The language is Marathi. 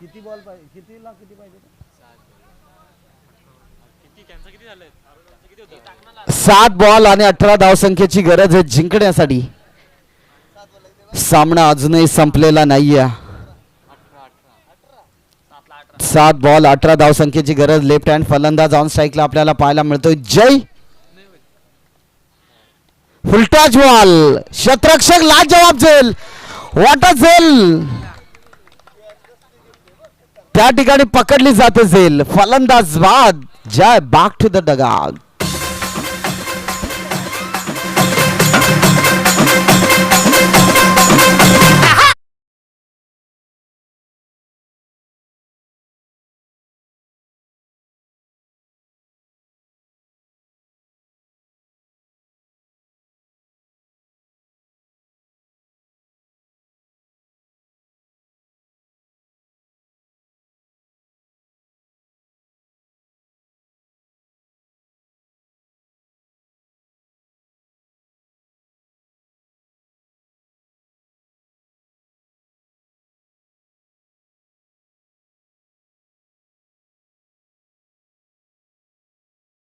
किती बॉल पाहिजे? कितीला किती पाहिजे सात बॉल आणि अठरा धावसंख्येची गरज आहे जिंकण्यासाठी. सामना अजूनही संपलेला नाहीये. सात बॉल अठरा धावसंख्येची गरज लेफ्ट हँड फलंदाज ऑन स्ट्राईकला आपल्याला पाहायला मिळतोय. जय! फुलटॉच बॉल शतरक्षक लाज जवाब झेल वाट झेल त्या ठिकाणी पकडली जाते झेल फलंदाज बाद. जय बॅक टू द डगाग